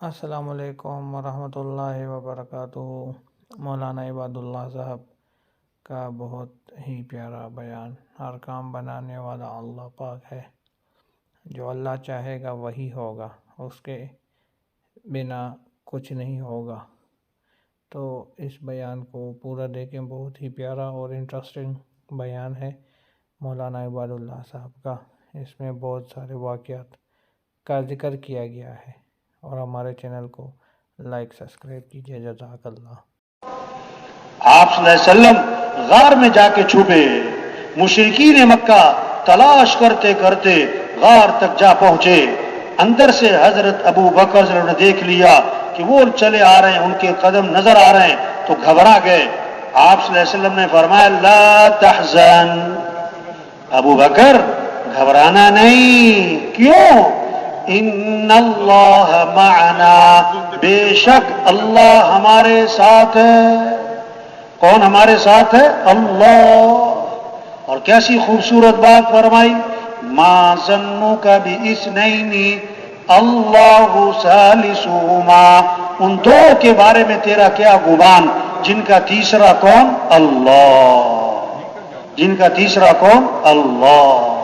السلام علیکم ورحمۃ اللہ وبرکاتہ۔ مولانا عباد اللہ صاحب کا بہت ہی پیارا بیان، ہر کام بنانے والا اللہ پاک ہے۔ جو اللہ چاہے گا وہی ہوگا، اس کے بنا کچھ نہیں ہوگا۔ تو اس بیان کو پورا دیکھیں، بہت ہی پیارا اور انٹرسٹنگ بیان ہے مولانا عباد اللہ صاحب کا۔ اس میں بہت سارے واقعات کا ذکر کیا گیا ہے۔ اور ہمارے چینل کو لائک، سبسکرائب کیجیے جزاک اللہ۔ آپ صلی اللہ علیہ وسلم غار میں جا کے چھپے مشرقین مکہ تلاش کرتے کرتے غار تک جا پہنچے۔ اندر سے حضرت ابو بکر صلی اللہ علیہ وسلم نے دیکھ لیا کہ وہ چلے آ رہے ہیں، ان کے قدم نظر آ رہے ہیں، تو گھبرا گئے۔ آپ صلی اللہ علیہ وسلم نے فرمایا، لا تحزن۔ ابو بکر، گھبرانا نہیں۔ کیوں؟ ان اللہ معنا بے شک اللہ ہمارے ساتھ ہے کون ہمارے ساتھ ہے اللہ اور کیسی خوبصورت بات فرمائی ما ظنو کا بھی اس نہیں اللہ سالسوما ان دو کے بارے میں تیرا کیا گمان جن کا تیسرا کون اللہ جن کا تیسرا کون اللہ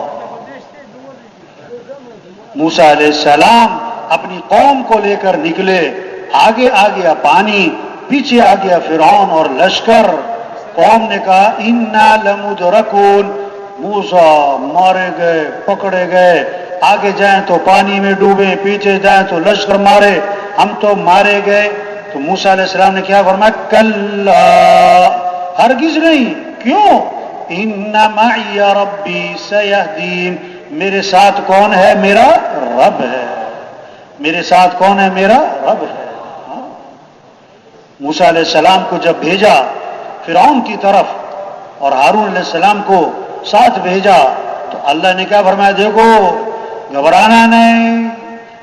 موسا علیہ السلام اپنی قوم کو لے کر نکلے۔ آگے آ گیا پانی، پیچھے آ گیا فرعون اور لشکر۔ قوم نے کہا، انا لمود رکون موسا مارے گئے، پکڑے گئے۔ آگے جائیں تو پانی میں ڈوبے پیچھے جائیں تو لشکر مارے۔ ہم تو مارے گئے۔ تو موسا علیہ السلام نے کیا فرمایا؟ کل ہرگز نہیں۔ کیوں؟ ان ربی سیہدین میرے ساتھ کون ہے میرا رب ہے؟ میرے ساتھ کون ہے میرا رب ہے؟ ہاں؟ موسا علیہ السلام کو جب بھیجا، فرعون کی طرف اور ہارون علیہ السلام کو ساتھ بھیجا، تو اللہ نے کیا فرمایا؟ دیکھو، گھبرانا نہیں،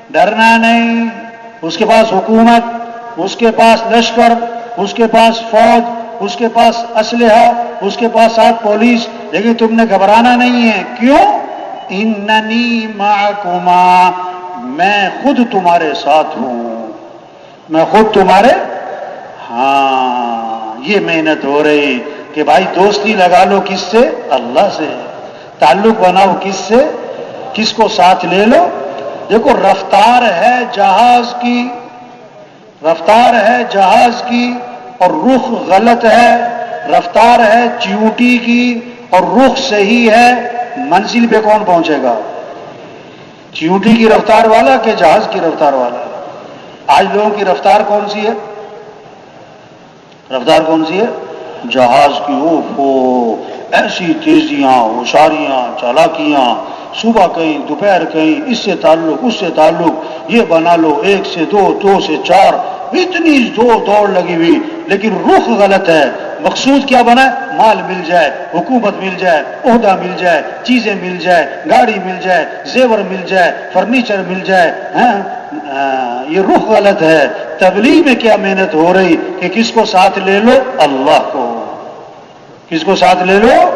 ڈرنا نہیں، اس کے پاس حکومت، اس کے پاس لشکر، اس کے پاس فوج، اس کے پاس اسلحہ، اس کے پاس ساتھ پولیس، لیکن تم نے گھبرانا نہیں ہے۔ کیوں؟ اننی معکما میں خود تمہارے ساتھ ہوں. میں خود تمہارے ہاں یہ محنت ہو رہی کہ بھائی دوستی لگا لو کس سے؟ اللہ سے۔ تعلق بناؤ کس سے؟ کس کو ساتھ لے لو؟ دیکھو، رفتار ہے جہاز کی۔ رفتار ہے جہاز کی اور رخ غلط ہے۔ رفتار ہے چیوٹی کی اور رخ صحیح ہے۔ منزل پہ کون پہنچے گا؟ چیوٹی کی رفتار والا کہ جہاز کی رفتار والا؟ آج لوگوں کی رفتار کون سی ہے؟ رفتار کون سی ہے؟ جہاز کی او ایسی تیزیاں، ہوشاریاں، چالاکیاں، صبح کہیں، دوپہر کہیں، اس سے تعلق، اس سے تعلق، یہ بنا لو، ایک سے دو دو سے چار، اتنی دو دوڑ لگی ہوئی، لیکن رخ غلط ہے۔ مقصود کیا بنا؟ ہے مال مل جائے، حکومت مل جائے، عہدہ مل جائے، چیزیں مل جائے، گاڑی مل جائے، زیور مل جائے، فرنیچر مل جائے ہاں؟ یہ رخ غلط ہے۔ تبلیغ میں کیا محنت ہو رہی؟ کہ کس کو ساتھ لے لو؟ اللہ کو۔ کس کو ساتھ لے لو؟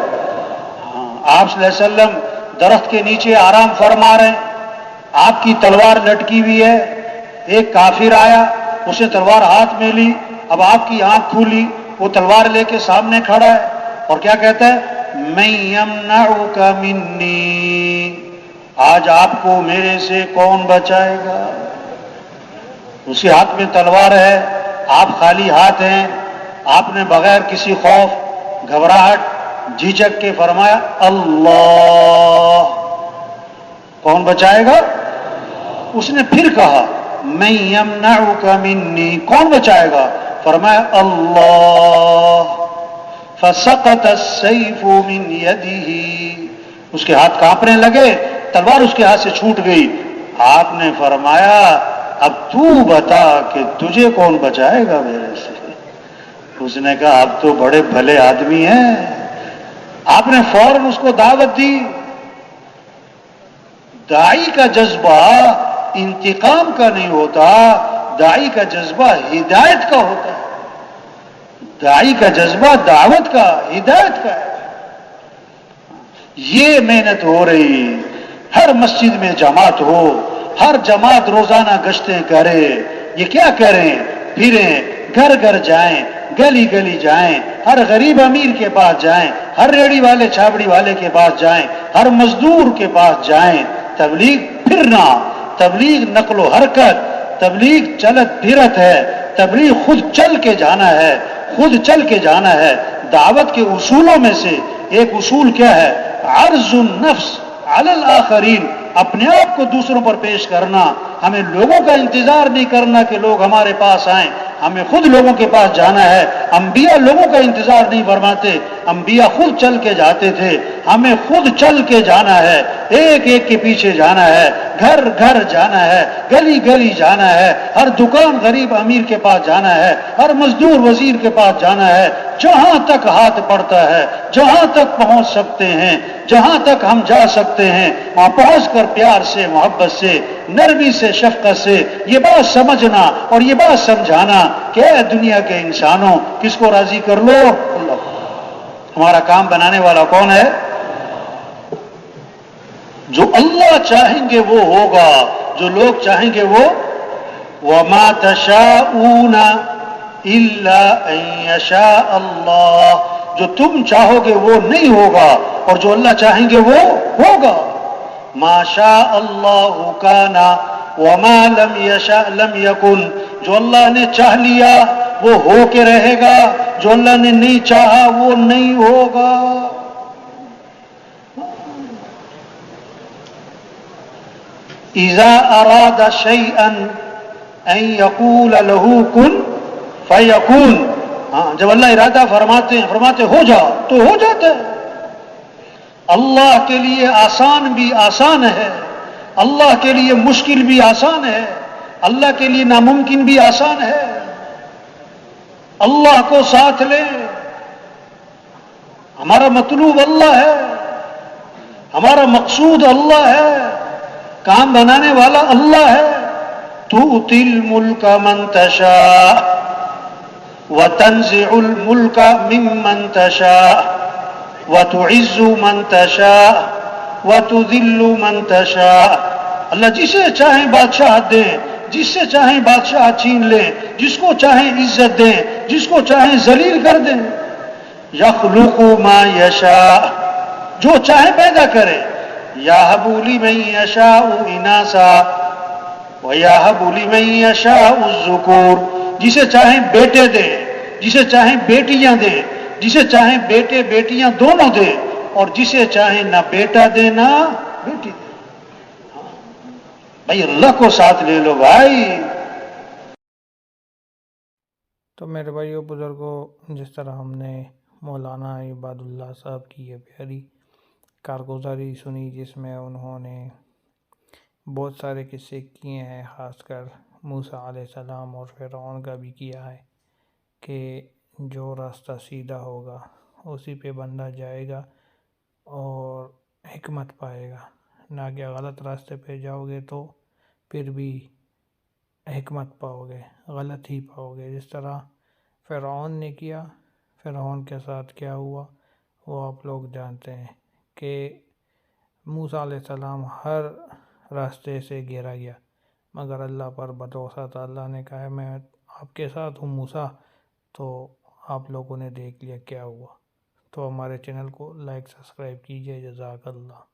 ہاں، آپ صلی اللہ علیہ وسلم درخت کے نیچے آرام فرما رہے ہیں۔ آپ کی تلوار لٹکی ہوئی ہے۔ ایک کافر آیا اسے تلوار ہاتھ میں لی، اب آپ کی آنکھ کھولی۔ وہ تلوار لے کے سامنے کھڑا ہے اور کیا کہتا ہے؟ میں کا منی. آج آپ کو میرے سے کون بچائے گا؟ اسی ہاتھ میں تلوار ہے، آپ خالی ہاتھ ہیں، آپ نے بغیر کسی خوف، گھبراہٹ جھجک کے فرمایا، اللہ. کون بچائے گا؟ اس نے پھر کہا میں کا منی. کون بچائے گا؟ فرمایا، اللہ. فسقط السيف من يده۔ اس کے ہاتھ کانپنے لگے، تلوار اس کے ہاتھ سے چھوٹ گئی۔ آپ نے فرمایا، اب تو بتا کہ تجھے کون بچائے گا میرے سے؟ اس نے کہا، اب تو بڑے بھلے آدمی ہیں۔ آپ نے فوراً اس کو دعوت دی۔ دائی کا جذبہ انتقام کا نہیں ہوتا۔ دائی کا جذبہ ہدایت کا ہوتا ہے۔ دائی کا جذبہ دعوت کا، ہدایت کا ہے۔ یہ محنت ہو رہی، ہر مسجد میں جماعت ہو، ہر جماعت روزانہ گشتیں کرے۔ یہ کیا کریں؟ پھریں، گھر گھر جائیں، گلی گلی جائیں، ہر غریب امیر کے پاس جائیں، ہر ریڑی والے چھابڑی والے کے پاس جائیں، ہر مزدور کے پاس جائیں۔ تبلیغ پھرنا، تبلیغ نقل و حرکت تبلیغ چلت پھرت ہے، تبلیغ خود چل کے جانا ہے، خود چل کے جانا ہے۔ دعوت کے اصولوں میں سے ایک اصول کیا ہے؟ عرض النفس علی الاخرین۔ اپنے آپ کو دوسروں پر پیش کرنا۔ ہمیں لوگوں کا انتظار نہیں کرنا کہ لوگ ہمارے پاس آئیں۔ ہمیں خود لوگوں کے پاس جانا ہے۔ انبیاء لوگوں کا انتظار نہیں فرماتے۔ انبیاء خود چل کے جاتے تھے۔ ہمیں خود چل کے جانا ہے۔ ایک ایک کے پیچھے جانا ہے۔ گھر گھر جانا ہے۔ گلی گلی جانا ہے۔ ہر دکان غریب امیر کے پاس جانا ہے۔ ہر مزدور وزیر کے پاس جانا ہے۔ جہاں تک ہاتھ پڑتا ہے، جہاں تک پہنچ سکتے ہیں، جہاں تک ہم جا سکتے ہیں۔ وہاں پہنچ کر پیار سے، محبت سے، نرمی سے، شفقت سے یہ بات سمجھنا اور یہ بات سمجھانا کہ اے دنیا کے انسانوں، کس کو راضی کر لو؟ اللہ ہمارا کام بنانے والا کون ہے؟ جو اللہ چاہیں گے وہ ہوگا، جو لوگ چاہیں گے وہ، وَمَا تَشَاءُونَ إِلَّا أَن يَشَاءَ جو تم چاہو گے وہ نہیں ہوگا، اور جو اللہ چاہیں گے وہ ہوگا۔ ما شاء اللہ کانا وما لم يشاء لم يكن۔ جو اللہ نے چاہ لیا وہ ہو کے رہے گا، جو اللہ نے نہیں چاہا وہ نہیں ہوگا۔ اذا اراد شيئا ان يقول له كن فيكون۔ ہاں جب اللہ ارادہ فرماتے ہیں، فرماتے ہو جا، تو ہو جاتا ہے۔ اللہ کے لیے آسان بھی آسان ہے، اللہ کے لیے مشکل بھی آسان ہے، اللہ کے لیے ناممکن بھی آسان ہے۔ اللہ کو ساتھ لے۔ ہمارا مطلوب اللہ ہے۔ ہمارا مقصود اللہ ہے۔ کام بنانے والا اللہ ہے۔ تو تل ملک منتشا و تنزع الملک ممن منتشا وَتُعِزُّ مَن تَشَاءُ وَتُذِلُّ مَن تَشَاءُ اللہ جسے چاہیں بادشاہ دیں جس سے چاہیں بادشاہ چھین لیں جس کو چاہیں عزت دیں جس کو چاہیں ذلیل کر دیں یخلق ما یشاء، جو چاہے پیدا کرے۔ یا حبولی میں یشاء اناسا و یا حبولی میں یشاء الذکور۔ جسے چاہیں بیٹے دیں جسے چاہیں بیٹیاں دیں جسے چاہیں بیٹے بیٹیاں دونوں دے، اور جسے چاہیں نہ بیٹا دے نہ بیٹی دے۔ بھائی، اللہ کو ساتھ لے لو بھائی۔ تو میرے بھائیو بزرگوں جس طرح ہم نے مولانا عباد اللہ صاحب کی یہ پیاری کارگزاری سنی، جس میں انہوں نے بہت سارے قصے کیے ہیں، خاص کر موسیٰ علیہ السلام اور فرعون کا بھی کیا ہے کہ جو راستہ سیدھا ہوگا، اسی پہ بندہ جائے گا اور حکمت پائے گا۔ نہ کہ غلط راستے پہ جاؤ گے تو پھر بھی حکمت پاؤ گے، غلط ہی پاؤ گے۔ جس طرح فرعون نے کیا، فرعون کے ساتھ کیا ہوا، وہ آپ لوگ جانتے ہیں کہ موسیٰ علیہ السلام ہر راستے سے گھیرا گیا۔ مگر اللہ پر بھروسہ تھا۔ اللہ نے کہا، میں آپ کے ساتھ ہوں موسیٰ۔ تو آپ لوگوں نے دیکھ لیا کیا ہوا۔ تو ہمارے چینل کو لائک، سبسکرائب کیجیے۔ جزاک اللہ۔